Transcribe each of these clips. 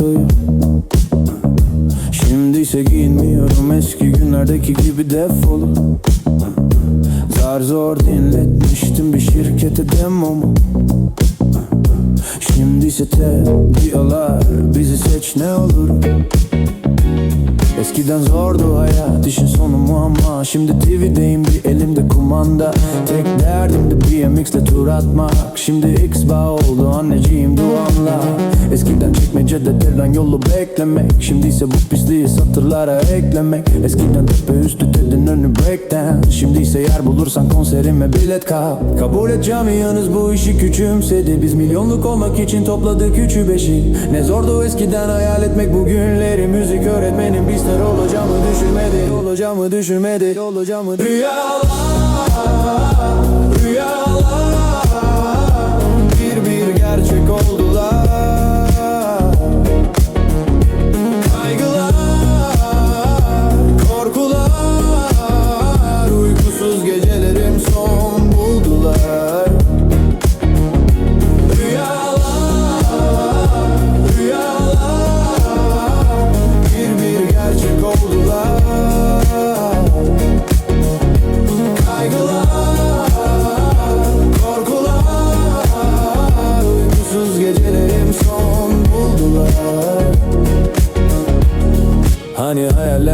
tostuyum Şimdi ise giyinmiyorum eski günlerdeki gibi defolup Zar zor dinletmiştim bir şirkete demomu. Şimdi ise tebdiyalar bizi seç ne olur. Eskiden zordu hayat işin sonu mu ama Şimdi TV'deyim bir elimde kumanda. Tek derdim de BMX'le tur atmak. Şimdi X-Bağ oldu anneciğim duanla Eskiden çekmecede tren yolu beklemek. Şimdi ise bu pisliği satırlara eklemek. Eskiden tepe üstü ise yer bulursan konserime bilet kal Kabul et camianız bu işi küçümsedi. Biz milyonluk olmak için topladık üçü beşi. Ne zordu eskiden hayal etmek bugünleri Müzik öğretmenim bizler olacağımı düşünmedi. Olacağımı düşünmedi. Olacağımı Rüyalar Rüyalar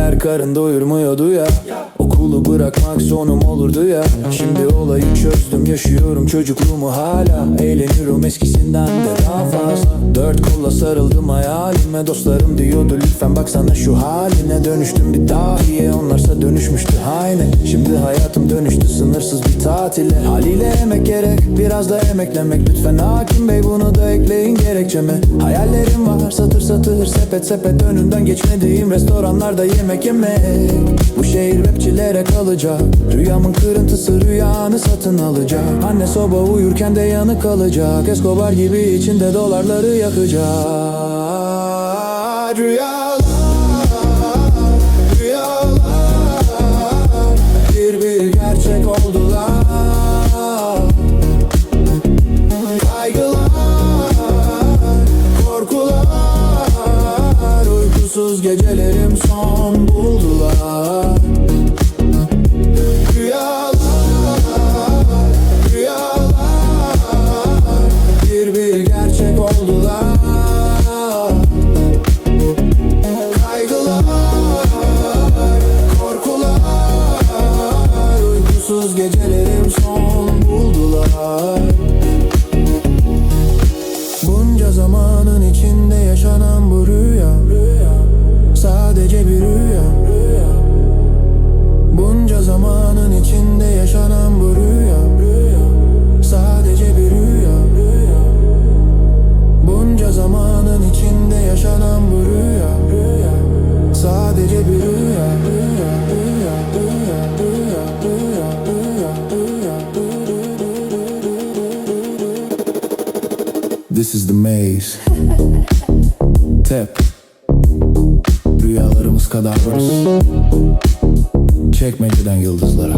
hayaller karın doyurmuyordu ya. Okulu bırakmak sonum olurdu ya. Şimdi olayı çözdüm yaşıyorum çocukluğumu hala. Eğleniyorum eskisinden de daha fazla. Dört kolla sarıldım hayalime. Dostlarım diyordu lütfen baksana şu haline. Dönüştüm bir dahiye onlarsa dönüşmüştü aynı. Şimdi hayatım dönüştü sınırsız bir tatile. Haliyle emek gerek biraz da emeklemek. Lütfen hakim bey bunu da ekleyin gerekçeme. Hayallerim var satır satır sepet sepet Önünden geçmediğim restoranlarda yemek yemek Bu şehir rapçilere kalacak. Rüyamın kırıntısı rüyanı satın alacak. Anne soba uyurken de yanık kalacak. Escobar gibi içinde dolarları yakacak. Rüyalar son buldular Rüyalar, rüyalar Bir gerçek oldular. Kaygılar, korkular. Uykusuz gecelerim son buldular is the maze. Tep Rüyalarımız kadar varız Çekmeceden yıldızlara